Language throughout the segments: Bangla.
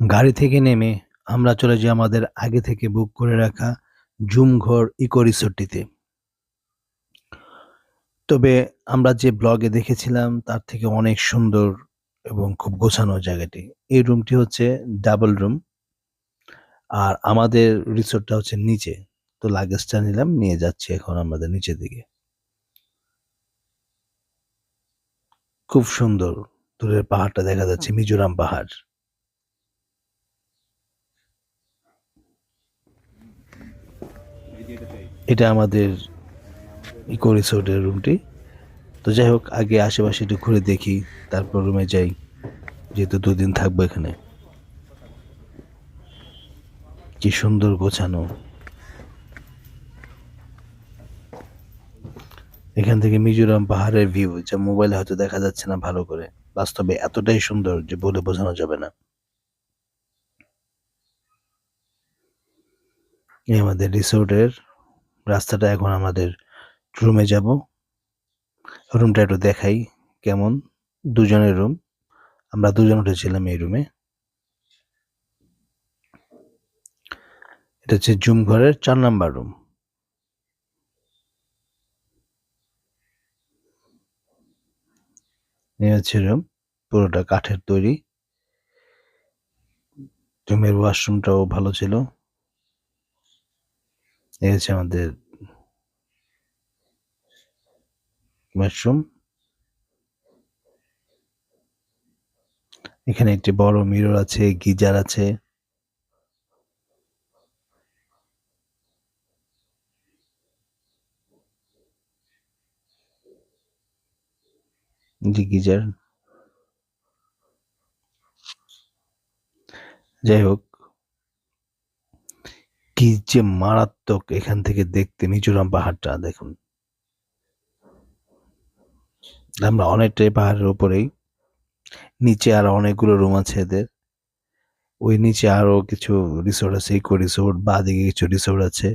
গাড়ি থেকে নেমে আমরা চলে যাই আমাদের আগে থেকে বুক করে রাখা জুমঘর ইকো রিসোর্টটিতে। তবে আমরা যে ব্লগে দেখেছিলাম, তার থেকে অনেক সুন্দর এবং খুব গোছানো জায়গাটি। এই রুমটি হচ্ছে ডাবল রুম আর আমাদের রিসোর্টটা হচ্ছে নিচে। তো লাগেজটা নিলাম, নিয়ে যাচ্ছি এখন আমাদের নিচের দিকে। খুব সুন্দর। দূরের পাহাড়টা দেখা যাচ্ছে, মিজোরাম পাহাড়। এটা আমাদের ইকো রিসোর্টের রুমটি। তো যাই হোক, আগে আশেপাশে একটু ঘুরে দেখি, তারপর রুমে যাই, যেহেতু দুদিন থাকব এখানে। কি সুন্দর গোছানো। এখান থেকে মিজোরাম পাহাড়ের ভিউ যা মোবাইলে হয়তো দেখা যাচ্ছে না ভালো করে। বাস্তবে এতটাই সুন্দর যে বলে বোঝানো যাবে না। আমাদের রিসোর্টের রাস্তাটা এখন আমাদের রুমে যাব। রুমটা একটু দেখাই কেমন। দুজনের রুম আমরা দুজন উঠেছিলাম এই রুমে এটা হচ্ছে জুম ঘরের চার নাম্বার রুম হচ্ছে রুম পুরোটা কাঠের তৈরি। রুমের ওয়াশরুমটাও ভালো ছিল। এই হচ্ছে আমাদের ওয়াশরুম এখানে একটি বড় মিরর আছে, গিজার আছে। জি গিজার। যাই হোক কি যে মারাত্মক এখান থেকে দেখতে মিজোরাম পাহাড়টা, দেখুন। আমরা অনেকটাই পাহাড়ের উপরেই, নিচে আর অনেকগুলো রুম আছে এদের। ওই নিচে আরও কিছু রিসোর্ট আছে ইকো রিসোর্ট বা দিকে কিছু রিসোর্ট আছে।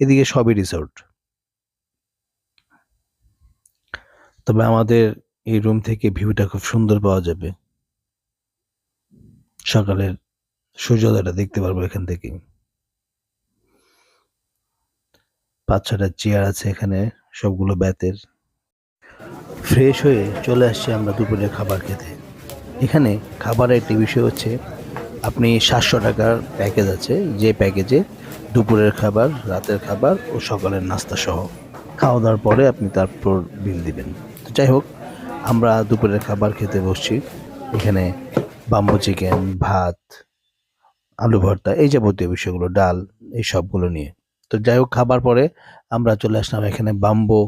এদিকে সবই রিসোর্ট তবে আমাদের এই রুম থেকে ভিউটা খুব সুন্দর পাওয়া যাবে। সকালের সূর্যোদয়টা দেখতে পারব এখান থেকে পাঁচ ছটা চেয়ার আছে এখানে, সবগুলো ব্যাতের। ফ্রেশ হয়ে চলে আসছি আমরা দুপুরের খাবার খেতে। এখানে খাবারের একটি বিষয় হচ্ছে, আপনি সাতশো টাকার প্যাকেজ আছে, যে প্যাকেজে দুপুরের খাবার, রাতের খাবার ও সকালের নাস্তা সহ। খাওয়া দাওয়ার পরে আপনি তারপর বিল দিবেন। তো যাই হোক, আমরা দুপুরের খাবার খেতে বসছি। এখানে বাম্বু চিকেন ভাত, আলু ভর্তা এই যাবতীয় বিষয়গুলো, ডাল, এই সবগুলো নিয়ে। তো যাই হোক, খাবার পরে আমরা চলে আসলাম এখানে বাম্বো।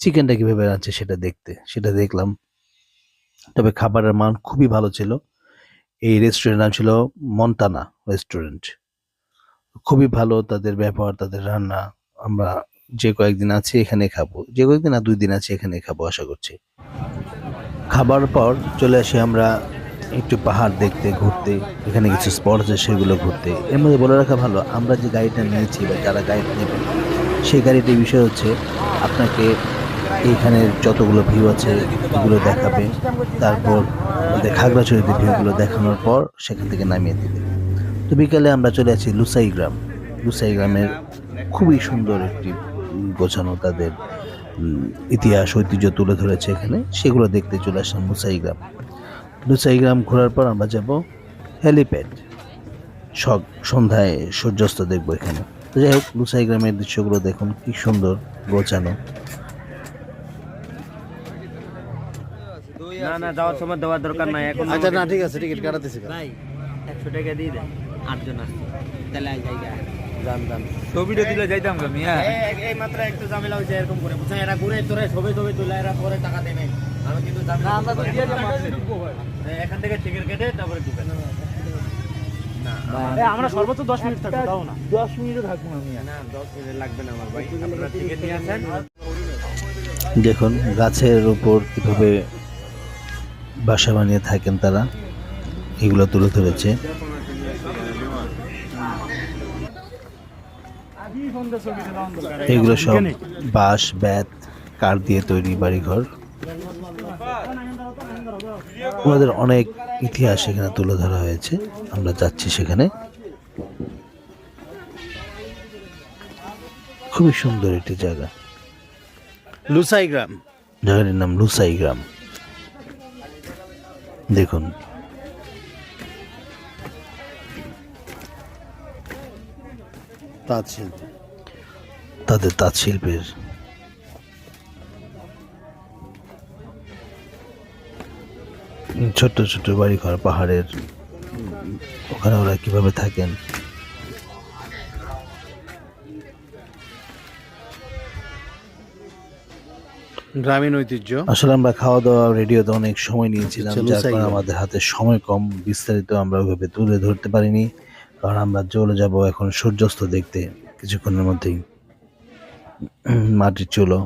চিকেনটা কীভাবে রাঁধছে সেটা দেখতে, সেটা দেখলাম। তবে খাবারের মান খুবই ভালো ছিল। এই রেস্টুরেন্ট নাম ছিল মন্তানা রেস্টুরেন্ট খুবই ভালো তাদের ব্যবহার, তাদের রান্না। আমরা যে কয়েকদিন আছি এখানে খাব, যে কয়েকদিন আর দুই দিন আছে এখানে খাব, আশা করছি। খাবার পর চলে আসি আমরা একটু পাহাড় দেখতে, ঘুরতে, এখানে কিছু স্পট আছে সেগুলো ঘুরতে। এর মধ্যে বলে রাখা ভালো, আমরা যে গাড়িটা নিয়েছি বা যারা গাড়িটা নেবেন সেই গাড়িটির বিষয় হচ্ছে আপনাকে এইখানের যতগুলো ভিউ আছে এগুলো দেখাবে। তারপর খাগড়াছড়িতে ভিউগুলো দেখানোর পর সেখান থেকে নামিয়ে দেবে। তো বিকালে আমরা চলে আসি লুসাই গ্রাম। লুসাই গ্রামের খুবই সুন্দর একটি গোছানো তাদের ইতিহাস, ঐতিহ্য তুলে ধরেছে এখানে। সেগুলো দেখতে চলে আসলাম লুসাই গ্রাম। লুসাই গ্রাম ঘোরার পর আমরা যাব হেলিপ্যাড। সব সন্ধ্যায় সূর্যাস্ত দেখব এখানে। তো যাই হোক লুসাই গ্রামের দৃশ্যগুলো দেখুন কি সুন্দর গোছানো। না না যাওয়ার সময় দেওয়ার দরকার নাই এখন আচ্ছা না ঠিক আছে টিকিট কাটাতেছি ভাই একশো টাকা দিয়ে দেন আটজন আসছে। তাহলে আই জায়গা। যান যান। ছবিটা দিলে যাইতাম গা মিয়া। এই মাত্র একটু ঝামেলা হয়েছে এরকম করে। বুঝছেন এরা ঘুরে তোরে ছবি ছবি তুলে এরা পরে টাকা দেবে। আমরা তো দিয়ে যাব এখান থেকে টিকিট কেটে তারপরে ঢুকেন আমরা সর্বোচ্চ দশ মিনিট থাকব তাও না। দশ মিনিটও থাকব না না দশ মিনিট লাগবে না আমার ভাই। আপনারা টিকিট নিয়ে আসেন। দেখুন গাছের উপর কীভাবে বাসা বানিয়ে থাকেন তারা এগুলো তুলে ধরেছে। এগুলো সব বাঁশ ব্যাত কাঠ দিয়ে তৈরি বাড়িঘর। ওনাদের অনেক ইতিহাস এখানে তুলে ধরা হয়েছে। আমরা যাচ্ছি সেখানে। খুবই সুন্দর একটি জায়গা। লুসাই গ্রাম। জায়গাটির নাম লুসাই গ্রাম। দেখুন। তাঁত শিল্প। তাদের তাঁত শিল্পের ছোট্ট ছোট্ট বাড়িঘর পাহাড়ের। ওখানে ওরা কীভাবে থাকেন? গ্রামীণ ঐতিহ্য। আসলে আমরা খাওয়া দাওয়া রেডিওতে অনেক সময় নিয়েছিলাম যার সাইকেল। কারণে আমাদের হাতে সময় কম বিস্তারিত আমরা ওইভাবে তুলে ধরতে পারিনি কারণ আমরা চলে যাব এখন সূর্যাস্ত দেখতে কিছুক্ষণের মধ্যেই। মাটির চুলো।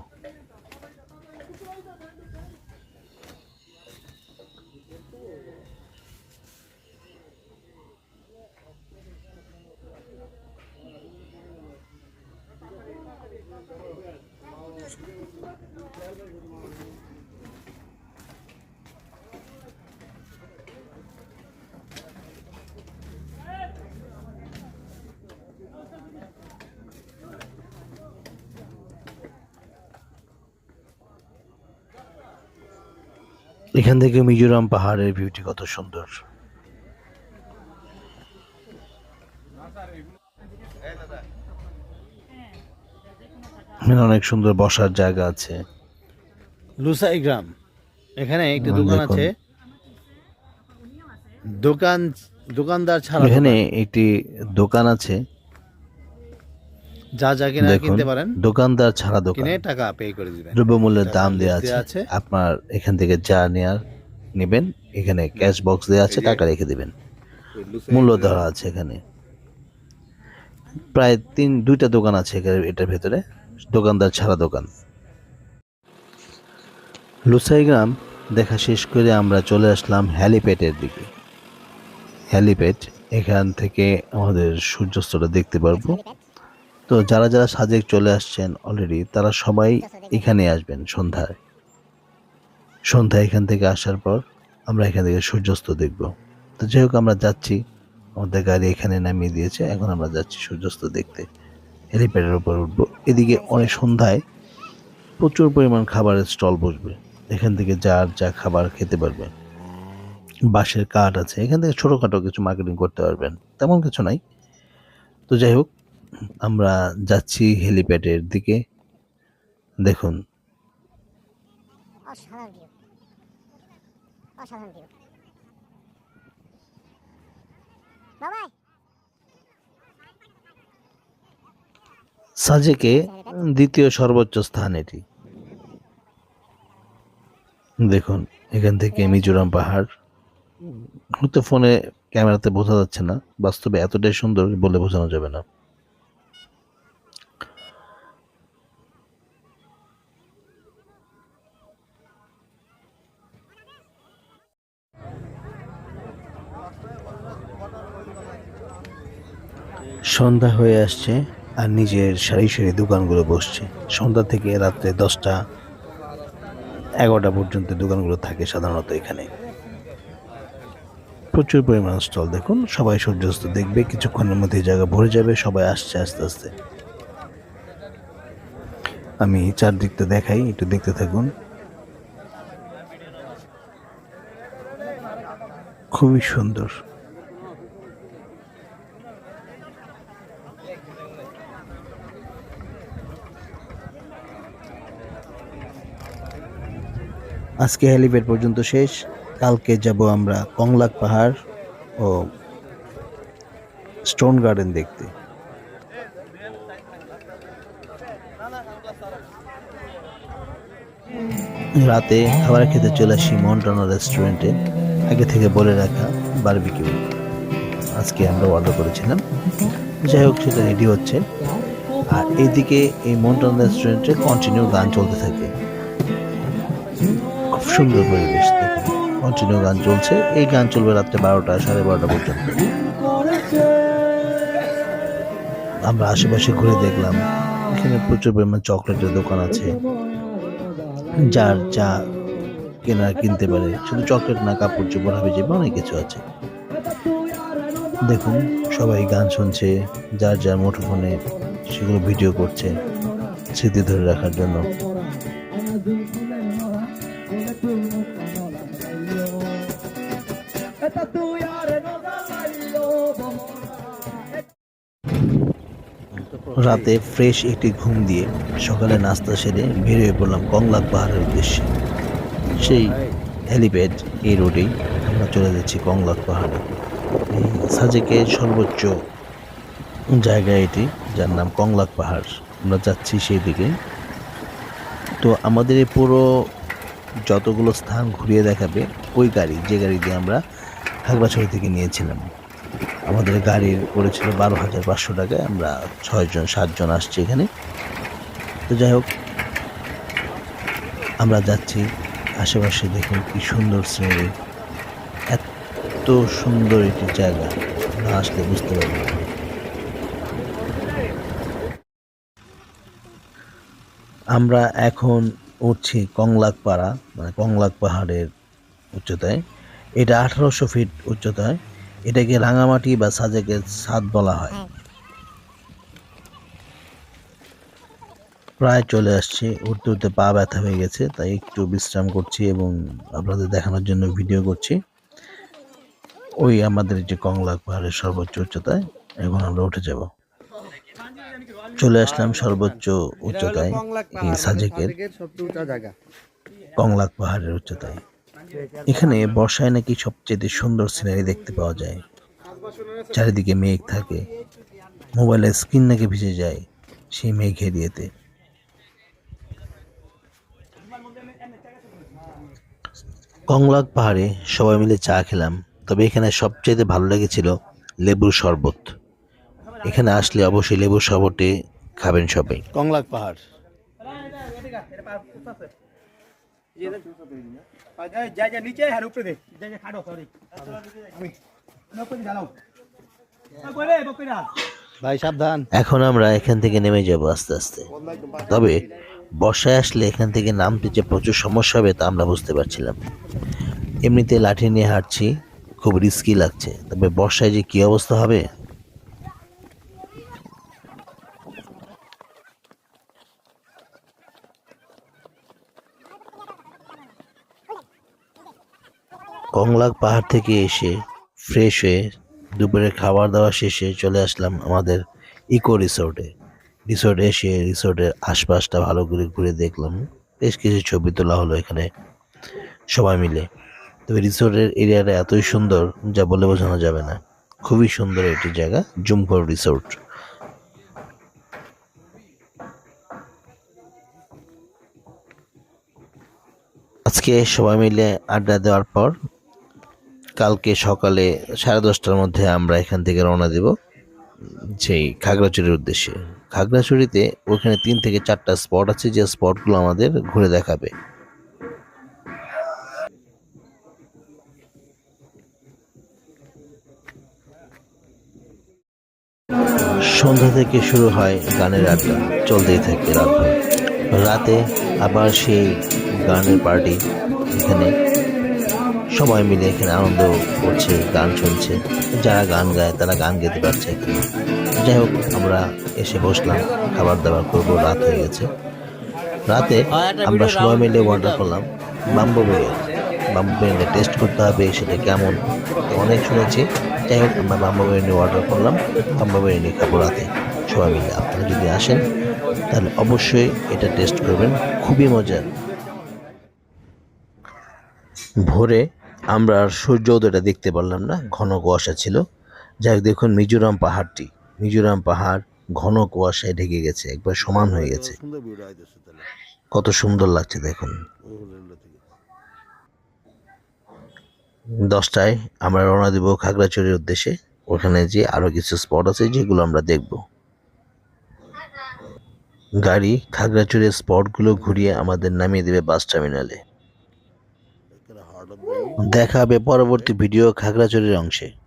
এখান থেকে মিজোরাম পাহাড়ের ভিউটি কত সুন্দর। এখানে অনেক সুন্দর বসার জায়গা আছে। লুসাই গ্রাম। এখানে একটি দোকান আছে। দোকান দোকানদার ছাড়া এখানে একটি দোকান আছে। যা যা কিনা কিনতে পারেন দোকানদার ছাড়া দোকান। কিনে টাকা পে করে দিবেন। দ্রব্যমূল্যের দাম দেওয়া আছে। আপনার এখান থেকে যা নেয়ার নেবেন এখানে ক্যাশ বক্স দেওয়া আছে টাকা রেখে দিবেন। মূল্য ধরা আছে এখানে। প্রায় তিন দুইটা দোকান আছে এটার ভেতরে দোকানদার ছাড়া দোকান। লুসাই গ্রাম দেখা শেষ করে আমরা চলে আসলাম হ্যালিপ্যাডের দিকে। হ্যালিপ্যাড এখান থেকে আমাদের সূর্যাস্তটা দেখতে পারব। তো যারা যারা সাজেক চলে আসছেন অলরেডি তারা সবাই এখানে আসবেন সন্ধ্যায়। সন্ধ্যায় এখান থেকে আসার পর আমরা এখান থেকে সূর্যাস্ত দেখব। তো যাই হোক, আমরা যাচ্ছি। আমাদের গাড়ি এখানে নামিয়ে দিয়েছে। এখন আমরা যাচ্ছি সূর্যাস্ত দেখতে। হেলিপ্যাডের উপর উঠবো। এদিকে অনেক সন্ধ্যায় প্রচুর পরিমাণ খাবারের স্টল বসবে। এখান থেকে যার যা খাবার খেতে পারবে বাঁশের কাঠ আছে। এখান থেকে ছোটোখাটো কিছু মার্কেটিং করতে পারবেন। তেমন কিছু নাই। তো যাই হোক আমরা যাচ্ছি হেলিপ্যাডের দিকে। দেখুন। সাজেকে দ্বিতীয় সর্বোচ্চ স্থান এটি। দেখুন এখান থেকে মিজোরাম পাহাড়। হয়তো ফোনে ক্যামেরাতে বোঝা যাচ্ছে না। বাস্তবে এতটাই সুন্দর বলে বোঝানো যাবে না। সন্ধ্যা হয়ে আসছে আর নিজের সারি সারি দোকানগুলো বসছে। সন্ধ্যা থেকে রাত্রে দশটা, এগারোটা পর্যন্ত দোকানগুলো থাকে সাধারণত এখানে। প্রচুর পরিমাণ স্টল দেখুন, সবাই সূর্যাস্ত দেখবে, কিছুক্ষণের মধ্যে জায়গা ভরে যাবে, সবাই আসছে আস্তে আস্তে। আমি চারদিকটা দেখাই, একটু দেখতে থাকুন। খুবই সুন্দর। আজকে হেলিপ্যাড পর্যন্ত শেষ। কালকে যাব আমরা কংলাক পাহাড় ও স্টোন গার্ডেন দেখতে। রাতে খাবার খেতে চলে আসি মন্টানো রেস্টুরেন্টে। আগে থেকে বলে রাখা বারবিকিউ। আজকে আমরা অর্ডার করেছিলাম। যাই হোক, সেটা রেডি হচ্ছে। আর এইদিকে এই মন্টানো রেস্টুরেন্টে কন্টিনিউ গান চলতে থাকে। সুন্দর পরিবেশ কন্টিনিউ গান চলছে। এই গান চলবে রাত্রে বারোটা, সাড়ে বারোটা পর্যন্ত। আমরা আশেপাশে ঘুরে দেখলাম, এখানে প্রচুর পরিমাণ চকলেটের দোকান আছে। যার যা কেনা কিনতে পারে, শুধু চকলেট না, কাপড় চোপড়, হবে যে অনেক কিছু আছে। দেখুন, সবাই গান শুনছে, যার যার মুঠোফোনে সেগুলো ভিডিও করছে, স্মৃতি ধরে রাখার জন্য। রাতে ফ্রেশ একটি ঘুম দিয়ে সকালে নাস্তা সেরে বের হয়ে পড়লাম কংলাক পাহাড়ের উদ্দেশ্যে। সেই হেলিপ্যাড এই রোডেই আমরা চলে যাচ্ছি কংলাক পাহাড়ে। এই সাজেকের সর্বোচ্চ জায়গা এটি, যার নাম কংলাক পাহাড়। আমরা যাচ্ছি সেই দিকে। তো আমাদের এই পুরো যতগুলো স্থান ঘুরিয়ে দেখাবে, ওই গাড়ি, যে গাড়ি দিয়ে আমরা খাগড়াছড়ি থেকে নিয়েছিলাম। আমাদের গাড়ির পড়েছিল বারো হাজার পাঁচশো টাকায়, আমরা ছয়জন সাতজন আসছি এখানে। তো যাই হোক, আমরা যাচ্ছি, আশেপাশে দেখুন কি সুন্দর সিনারি এত সুন্দর একটি জায়গা, না আসলে বুঝতে পারব। আমরা এখন উঠছি কংলাক পাড়া মানে কংলাক পাহাড়ের উচ্চতায়। এটা আঠারোশো ফিট উচ্চতায়। এটাকে রাঙামাটি বা সাজেকের ছাদ বলা হয়। প্রায় চলে আসছে, উঠতে উঠতে পা ব্যথা হয়ে গেছে, তাই একটু বিশ্রাম করছি এবং আপনাদের দেখানোর জন্য ভিডিও করছি। ওই আমাদের যে কংলাক পাহাড়ের সর্বোচ্চ উচ্চতায়, এখন আমরা উঠে যাব। চলে আসলাম সর্বোচ্চ উচ্চতায় সাজেকের কংলাক পাহাড়ের উচ্চতায়। এখানে বর্ষায় নাকি সবচেয়ে সুন্দর সিনারি দেখতে পাওয়া যায়। চারিদিকে মেঘ থাকে মোবাইলের স্ক্রিন নাকি ভিজে যায় সেই মেঘ এরিয়েতে। কংলাক পাহাড়ে সবাই মিলে চা খেলাম, তবে এখানে সবচেয়ে ভালো লেগেছিল লেবুর শরবত। এখানে আসলে অবশ্যই লেবু শরবতে খাবেন সবাই। কংলাক পাহাড়। যা যা নিচে উপরে দে যা যা খাড়ো সরি আমি নকল জ্বালাও করে বকরা ভাই সাবধান। এখন আমরা এখান থেকে নেমে যাব আস্তে আস্তে। তবে বর্ষায় আসলে এখান থেকে নামতে যে প্রচুর সমস্যা হবে তা আমরা বুঝতে পারছিলাম। এমনিতে লাঠি নিয়ে হাঁটছি খুব রিস্কি লাগছে। তবে বর্ষায় যে কি অবস্থা হবে? কংলাক পাহাড় থেকে এসে ফ্রেশ হয়ে দুপুরে খাবার দাওয়া শেষে চলে আসলাম আমাদের ইকো রিসোর্টে রিসোর্টে এসে রিসোর্টের আশপাশটা ভালো করে ঘুরে দেখলাম। বেশ কিছু ছবি তোলা হলো এখানে সবাই মিলে। তবে রিসোর্টের এরিয়াটা এতই সুন্দর যা বলে বোঝানো যাবে না। খুবই সুন্দর একটি জায়গা জুমকর রিসোর্ট আজকে সবাই মিলে আড্ডা দেওয়ার পর কালকে সকালে সাড়ে দশটার মধ্যে আমরা এখান থেকে রওনা দেব সেই খাগড়াছড়ির উদ্দেশ্যে। খাগড়াছড়িতে ওখানে তিন থেকে চারটা স্পট আছে, যে স্পটগুলো আমাদের ঘুরে দেখাবে। সন্ধ্যা থেকে শুরু হয় গানের আড্ডা, চলতেই থাকে রাতভর রাতে আবার সেই গানের পার্টি এখানে সবাই মিলে এখানে আনন্দ করছে, গান শুনছে। যারা গান গায়, তারা গান গেতে পারছে এখানে। যাই হোক, আমরা এসে বসলাম খাবার দাবার করব, রাত হয়ে গেছে। রাতে আমরা সবাই মিলে অর্ডার করলাম bamboo biryani bamboo biryani taste করতে হবে, সেটা কেমন? অনেক শুনেছি। যাই হোক, আমরা বাম্বু বিরিয়ানি অর্ডার করলাম বাম্বু বিরিয়ানি খাব রাতে। সবাই মিলে আপনারা যদি আসেন, তাহলে অবশ্যই এটা টেস্ট করবেন। খুবই মজার। ভোরে আমরা আর সূর্য উদয়টা দেখতে পারলাম না ঘন কুয়াশা ছিল। যাই দেখুন মিজোরাম পাহাড়টি। মিজোরাম পাহাড় ঘন কুয়াশায় ঢেকে গেছে একবার সমান হয়ে গেছে। কত সুন্দর লাগছে দেখুন। দশটায় আমরা রওনা দেব খাগড়াছড়ির উদ্দেশ্যে। ওখানে যে আরও কিছু স্পট আছে যেগুলো আমরা দেখব। গাড়ি খাগড়াছড়ির স্পটগুলো ঘুরিয়ে আমাদের নামিয়ে দেবে বাস টার্মিনালে দেখা হবে পরবর্তী ভিডিও খাগড়াছড়ির অংশে।